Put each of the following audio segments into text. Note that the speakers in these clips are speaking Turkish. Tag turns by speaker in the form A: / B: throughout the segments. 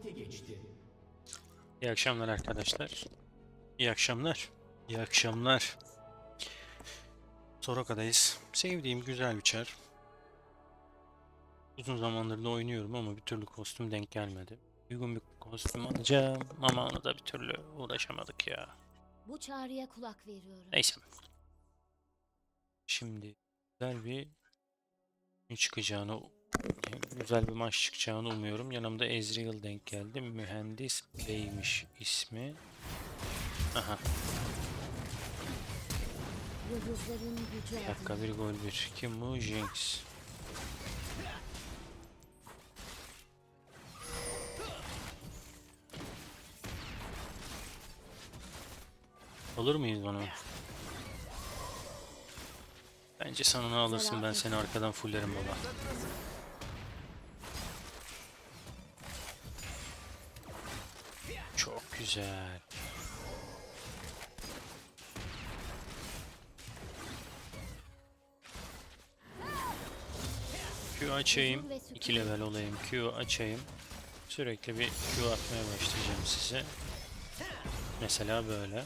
A: harekete geçti.
B: İyi akşamlar arkadaşlar. İyi akşamlar. İyi akşamlar. Soroka'dayız. Sevdiğim güzel bir çar. Uzun zamandır da oynuyorum ama bir türlü kostüm denk gelmedi. Uygun bir kostüm alacağım ama ona da bir türlü uğraşamadık ya.
C: Bu çağrıya kulak veriyorum.
B: Neyse. Şimdi güzel bir ne çıkacağını güzel bir maç çıkacağını umuyorum. Yanımda Ezreal denk geldi. Mühendis Bey'miş ismi. Aha. Bir dakika bir gol bir. Kim bu? Jinx. Alır mıyız bunu? Bence sen onu alırsın ben seni arkadan fullerim baba. Güzel. Q açayım. 2 level olayım. Q açayım. Sürekli bir Q atmaya başlayacağım size. Mesela böyle.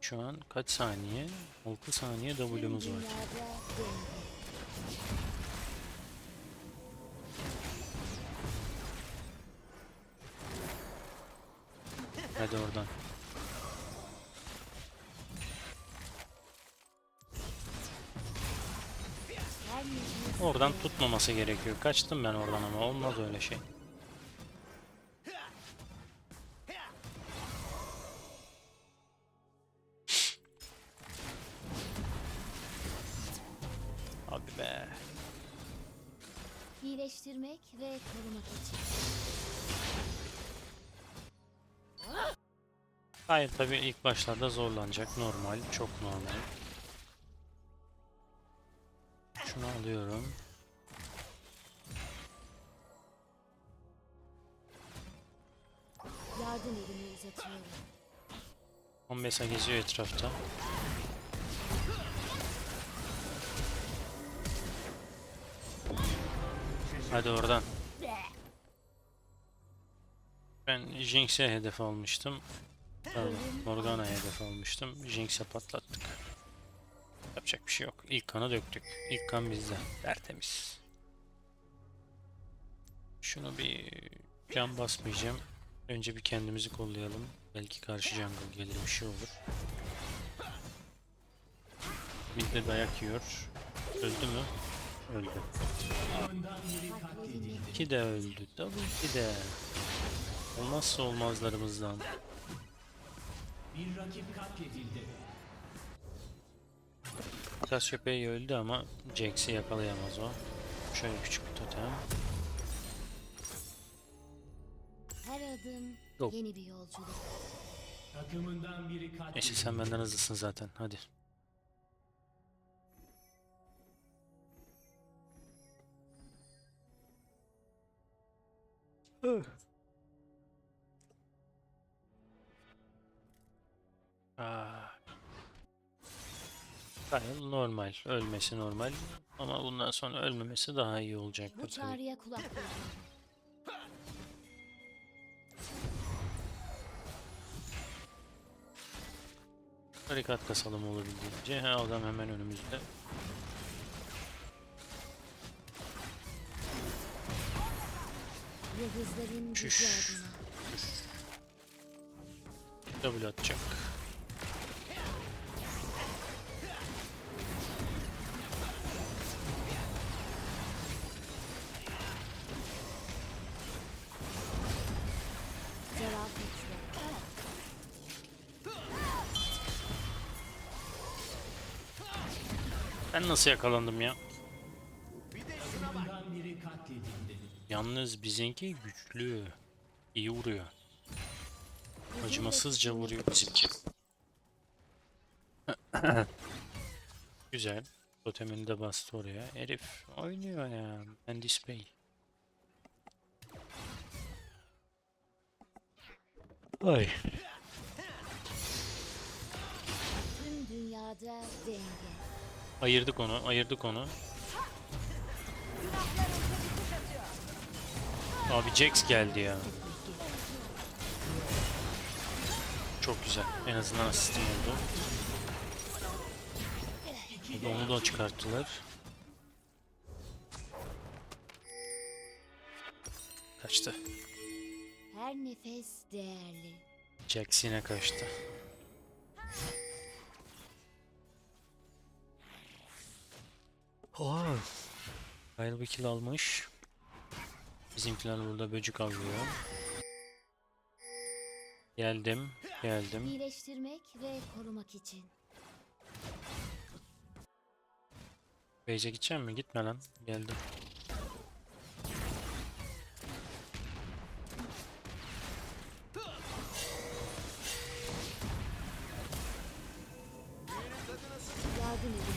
B: Şu an kaç saniye? 6 saniye W'muz var. Hadi oradan. Oradan tutmaması gerekiyor. Kaçtım ben oradan ama olmaz öyle şey. Hayır tabii ilk başlarda zorlanacak. Normal. Çok normal. Şunu alıyorum.
C: Yardım elimi uzatıyorum.
B: 15 geziyor etrafta. Hadi oradan. Ben Jinx'e hedef almıştım. Pardon, Morgana'ya hedef almıştım. Jinx'e patlattık. Yapacak bir şey yok. İlk kanı döktük. İlk kan bizde. Tertemiz. Şunu bir can basmayacağım. Önce bir kendimizi kollayalım. Belki karşı jungle gelir bir şey olur. Bir de dayak yiyor. Öldü mü? Öldü. İki de öldü. Tabii ki de. Olmazsa olmazlarımızdan.
A: Bir rakip katledildi.
B: Taş köpeği öldü ama Jax'i yakalayamaz o. Şöyle küçük bir totem.
C: Her adım
B: Yok.
C: yeni bir yolculuk.
A: Takımından biri katledildi.
B: Neyse sen benden hızlısın zaten. Hadi. Ah. Gayet normal. Ölmesi normal. Ama bundan sonra ölmemesi daha iyi olacaktır
C: Bu çağrıya kulak veriyorum.
B: Barikat kasalım olabildiğince. Ha, adam hemen önümüzde.
C: Adına.
B: W atacak. Ben nasıl yakalandım ya? Yalnız bizimki güçlü. İyi vuruyor. Acımasızca vuruyor bizimki. Güzel. Totemini de bastı oraya. Herif oynuyor ya. Mühendis Bey. Ay.
C: Tüm dünyada denge.
B: Ayırdık onu, ayırdık onu. Abi Jax geldi ya. Çok güzel. En azından asistim oldu. Onu da çıkarttılar. Kaçtı.
C: Her nefes değerli.
B: Jax yine kaçtı. Oha. Kyle bir kill almış. Bizimkiler burada böcük avlıyor. Geldim, geldim.
C: İyileştirmek ve korumak için.
B: Base'e gideceğim mi? Gitme lan. Geldim.
C: Yardım edin.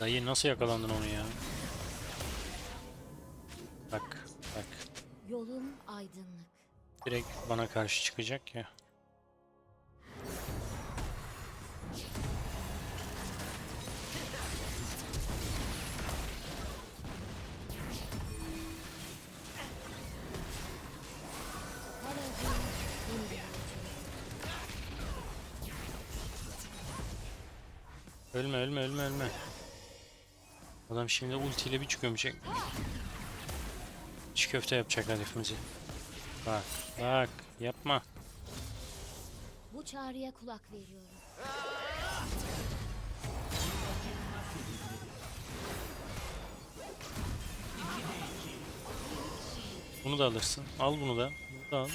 B: Dayı nasıl yakalandın onu ya? Bak, bak.
C: Yolun aydınlık.
B: Direkt bana karşı çıkacak ya. Şimdi ultiyle bir çıkıyormuş. Çiğ köfte yapacak herifimizi. Bak bak yapma.
C: Bu çağrıya kulak veriyorum.
B: Bunu da alırsın. Al bunu da. Bunu da al.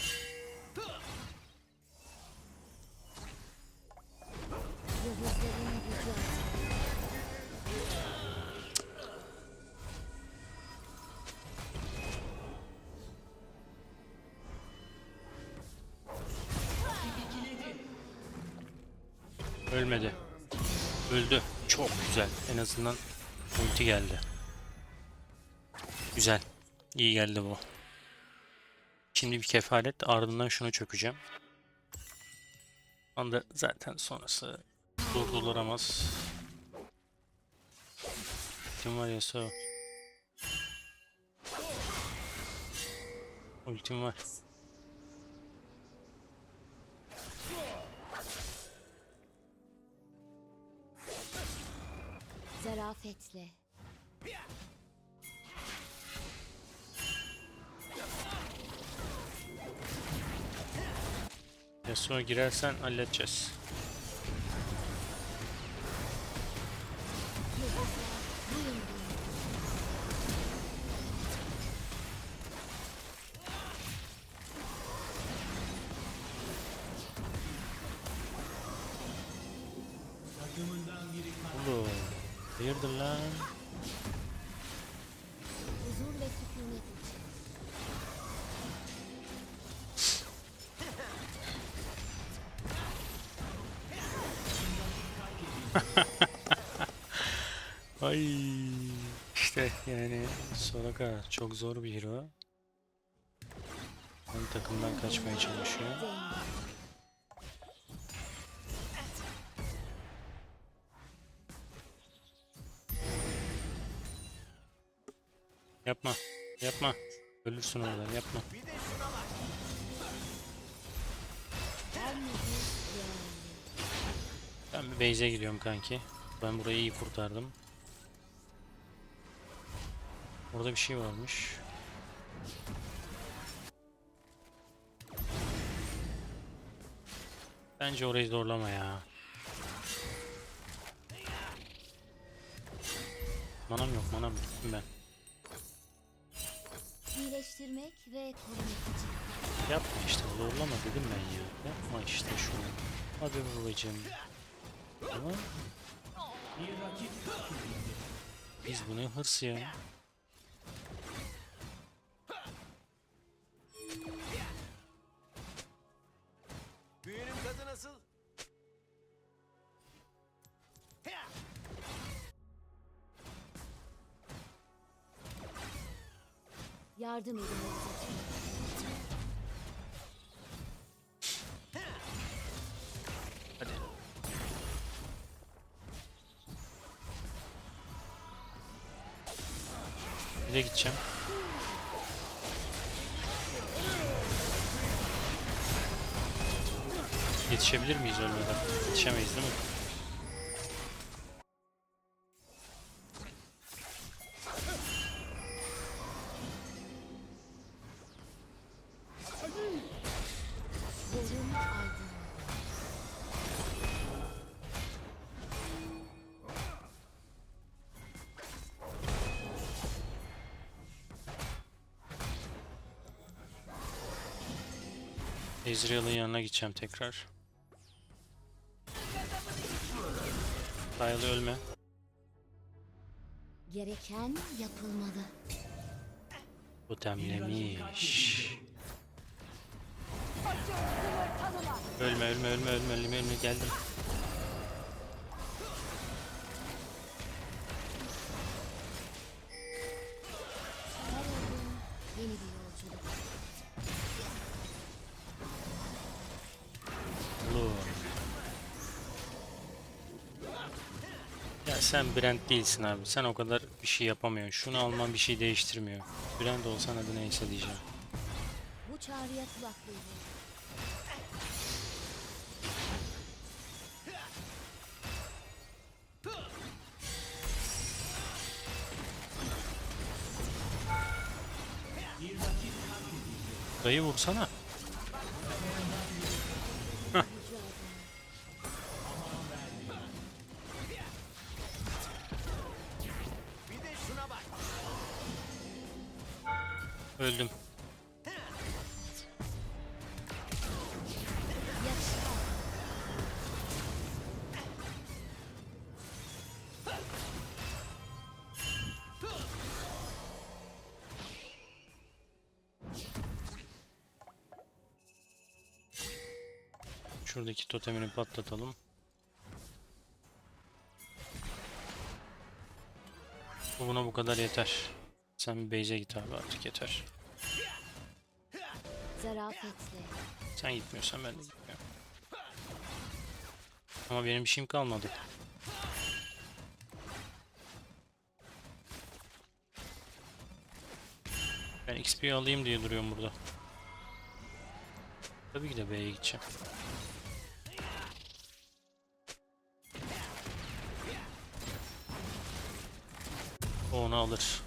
B: Azından ulti geldi. Güzel. İyi geldi bu. Şimdi bir kefalet ardından şunu çökeceğim. Anda zaten sonrası durdurulamaz. Ultim var ya so. Ultim var.
C: Zarafetle.
B: Yasuo girersen halledeceğiz. Hayırdır lan? Ay işte yani Soraka çok zor bir hero. Ön takımdan kaçmaya çalışıyor. Yapma. Yapma. Ölürsün oradan yapma. Ben bir base'e gidiyorum kanki. Ben burayı iyi kurtardım. Orada bir şey varmış. Bence orayı zorlama ya. Manam yok manam gittim ben.
C: İyileştirmek ve korumak için.
B: Yapma işte zorlama dedim ben ya. Yapma işte şunu. Hadi
A: rakip katledildi.
B: biz bu ne hırs ya.
C: Yardım edin Ezreal.
B: Hadi. De gideceğim. Yetişebilir miyiz ölmeden? Yetişemeyiz değil mi? Ezreal'ın yanına gideceğim tekrar. Dayalı ölme.
C: Gereken yapılmalı.
B: Totemlemiş. Ölme ölme ölme ölme ölme ölme geldim. Sen Brent değilsin abi. Sen o kadar bir şey yapamıyorsun. Şunu alman bir şey değiştirmiyor. Brent olsan adı neyse diyeceğim.
C: Bu çağrıya kulak verin.
B: Dayı vursana. Öldüm. Şuradaki totemini patlatalım. Bu buna bu kadar yeter. Sen bir base'e git abi artık yeter.
C: Zarafetle.
B: Sen gitmiyorsan ben de gitmiyorum. Ama benim bir şeyim kalmadı. Ben XP alayım diye duruyorum burada. Tabii ki de B'ye gideceğim. O onu alır.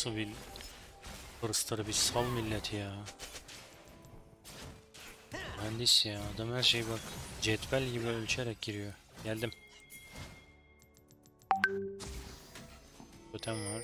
B: Nasıl bir hırsları bir sal millet ya. Mühendis ya adam her şeyi bak cetvel gibi ölçerek giriyor. Geldim. Totem var.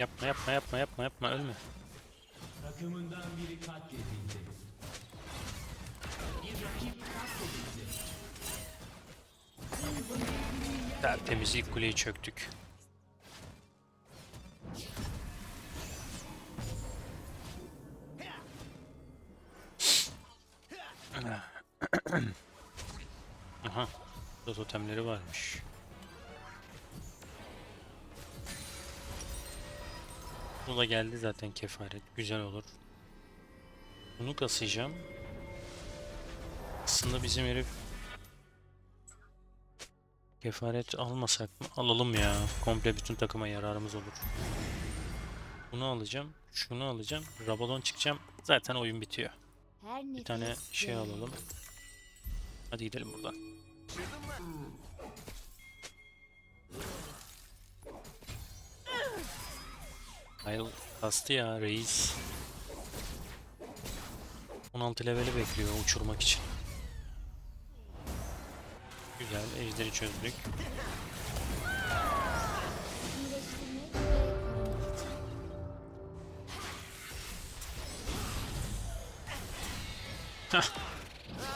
B: Yapma yapma yapma yapma yapma ölme.
A: Takımından biri katledildi. Bir rakip katledildi.
B: Tertemiz ilk kuleyi çöktük. Aha. Burada totemleri varmış. Bu da geldi zaten kefaret. Güzel olur. Bunu kasayacağım. Aslında bizim herif Kefaret almasak mı? Alalım ya. Komple bütün takıma yararımız olur. Bunu alacağım. Şunu alacağım. Rabadon çıkacağım. Zaten oyun bitiyor. Bir tane şey alalım. Hadi gidelim buradan. Hayal kastı ya reis. 16 leveli bekliyor uçurmak için. Güzel ejderi çözdük.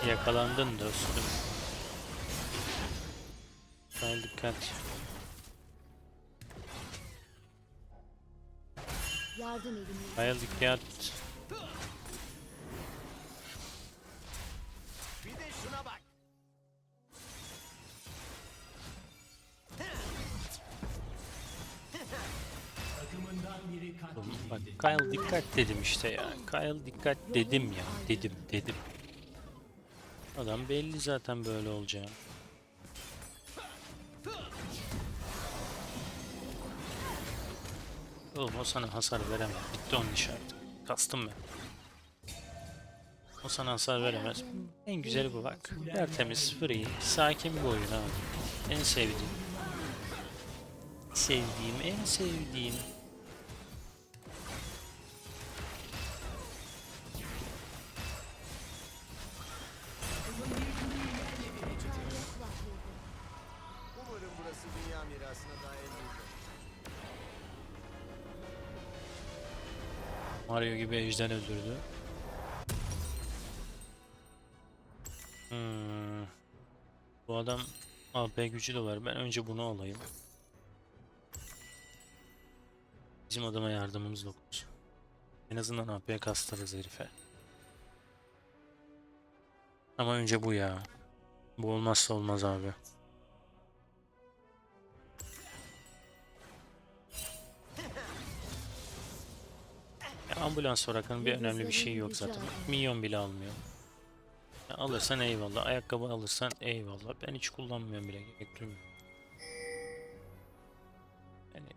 B: Yakalandın dostum. Sen dikkat.
C: Yardım edin.
B: Hayal dikkat.
D: Bir de şuna bak.
A: Takımından biri
B: Bak. Kyle dikkat dedim işte ya. Kyle dikkat dedim ya. Dedim dedim. Adam belli zaten böyle olacağı. Oğlum o sana hasar veremez. Bitti onun iş artık. Kastım ben. O sana hasar veremez. En güzeli bu bak. Tertemiz, free, sakin bir oyun abi. En sevdiğim. Sevdiğim, en sevdiğim. Gibi ejder öldürdü. Hmm. Bu adam AP gücü de var. Ben önce bunu alayım. Bizim adama yardımımız dokunsun. En azından AP kastırırız herife. Ama önce bu ya. Bu olmazsa olmaz abi. Ambulans olarak bir önemli bir şey yok zaten. Milyon bile almıyor. Ya alırsan eyvallah. Ayakkabı alırsan eyvallah. Ben hiç kullanmıyorum bile. Gerek duymuyorum. Yani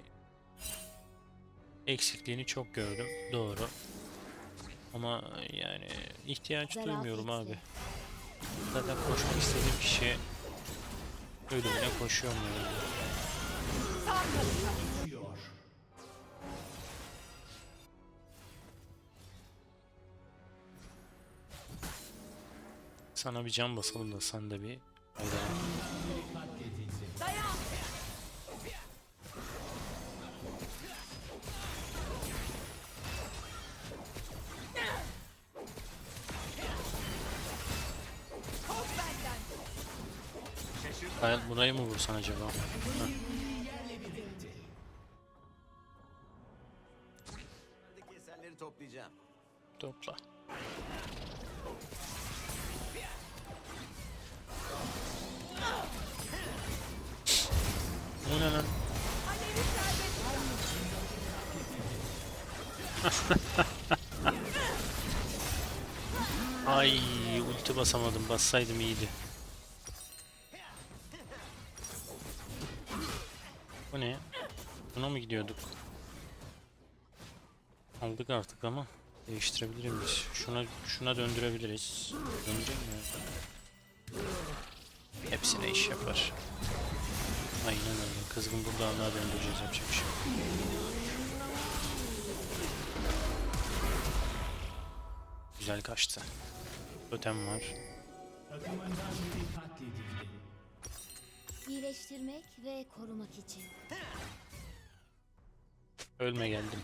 B: eksikliğini çok gördüm. Doğru. Ama yani ihtiyaç duymuyorum abi. Zaten koşmak istediğim kişi ölümüne koşuyorum yani. Sana bir can basalım da sen de bir
A: katledildi.
B: Hayat burayı mı vursan acaba? Heh,
D: toplayacağım.
B: topla. Ay ulti basamadım. Bassaydım iyiydi. Bu ne? Buna mı gidiyorduk? Aldık artık ama değiştirebilir miyiz? Şuna şuna döndürebiliriz. Döndüreyim mi? Hepsine iş yapar. Aynen öyle. Kızgın burdağına döndüreceğiz yapacak bir şey Güzel kaçtı. Totem var.
C: İyileştirmek ve korumak için.
B: Ölme geldim.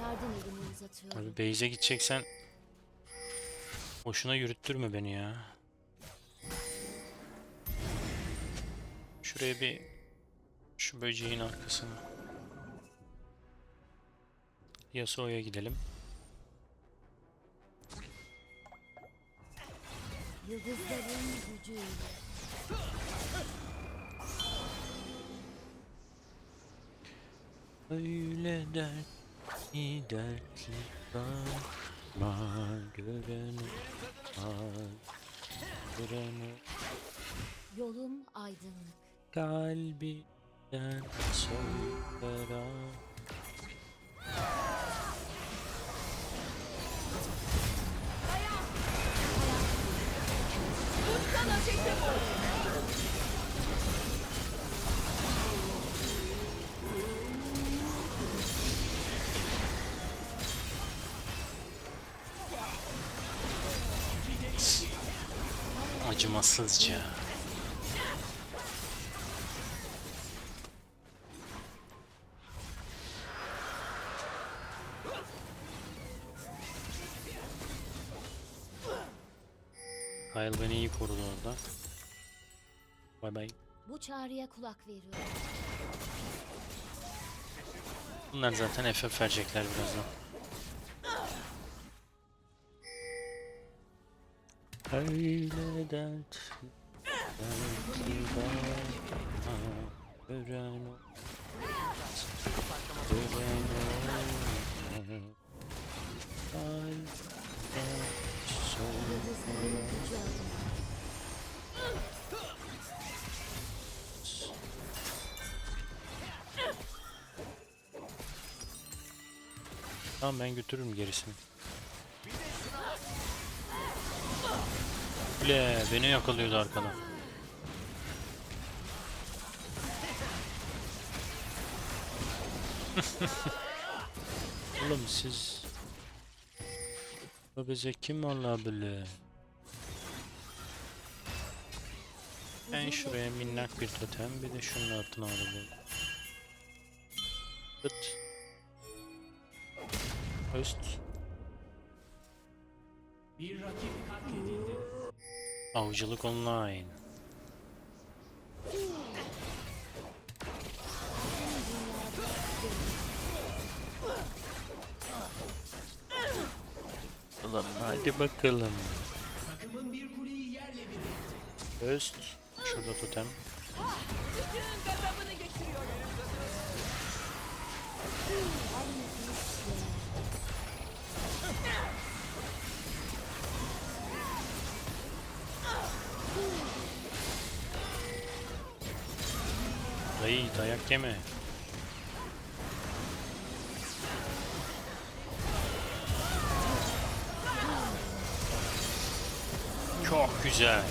C: Yardım elimi uzatıyorum.
B: Abi base'e gideceksen boşuna yürüttürme beni ya. Şuraya bir şu böceğin arkasına. Yasuo'ya gidelim.
C: Yıldızların gücüyle.
B: Öyle dertli dertli bakma görene bak görene
C: Yolum aydınlık.
B: Kalbiden soykara Acımasızca. Kyle beni iyi korudu orada. Bay bay.
C: Bu çağrıya kulak veriyorum.
B: Bunlar zaten FF verecekler birazdan. Öyle dert belki bana Tamam ben götürürüm gerisini. Bile beni yakalıyordu arkadan. Oğlum siz Bu bize kim olabilir? Ben şuraya minnak bir totem bir de şunun altına alalım. Pıt. Öst.
A: Bir rakip katledildi.
B: Avcılık online. Ulan hadi bakalım.
A: Takımın bir kuleyi yerle bir etti.
B: Öst. Şurada totem. Dayı dayak yeme. Çok güzel.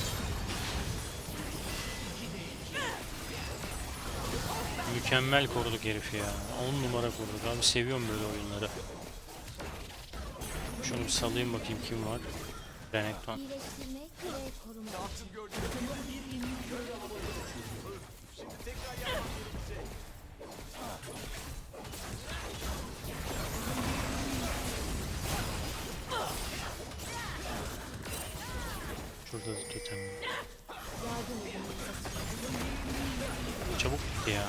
B: Mükemmel koruduk herifi ya. 10 numara koruduk abi seviyorum böyle oyunları. Şunu bir salayım bakayım kim var. Renekton.
C: İyileştirmek ve korumak.
B: Şurada da totem. var.
C: Yardım edin.
B: Çabuk gitti ya.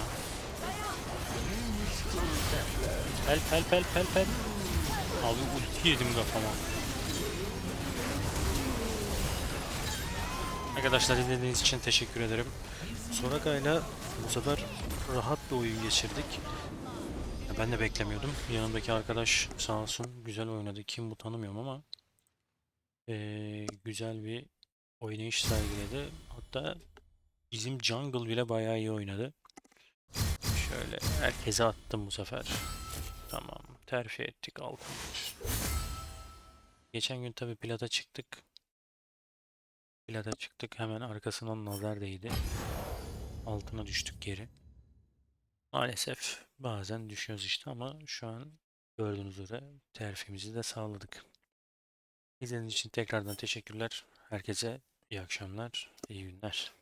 B: Help help help help help. Abi ulti yedim kafama. Arkadaşlar izlediğiniz için teşekkür ederim. Soraka'yla bu sefer rahat bir oyun geçirdik. Ya Ben de beklemiyordum. Yanımdaki arkadaş sağ olsun güzel oynadı. Kim bu tanımıyorum ama eee, güzel bir oynayış sergiledi. Hatta bizim jungle bile bayağı iyi oynadı. Şöyle herkese attım bu sefer. Tamam. Terfi ettik altın. Geçen gün tabi plata çıktık. Plata çıktık hemen arkasından nazar değdi. Altına düştük geri. Maalesef bazen düşüyoruz işte ama şu an gördüğünüz üzere terfimizi de sağladık. İzlediğiniz için tekrardan teşekkürler. Herkese iyi akşamlar, iyi günler.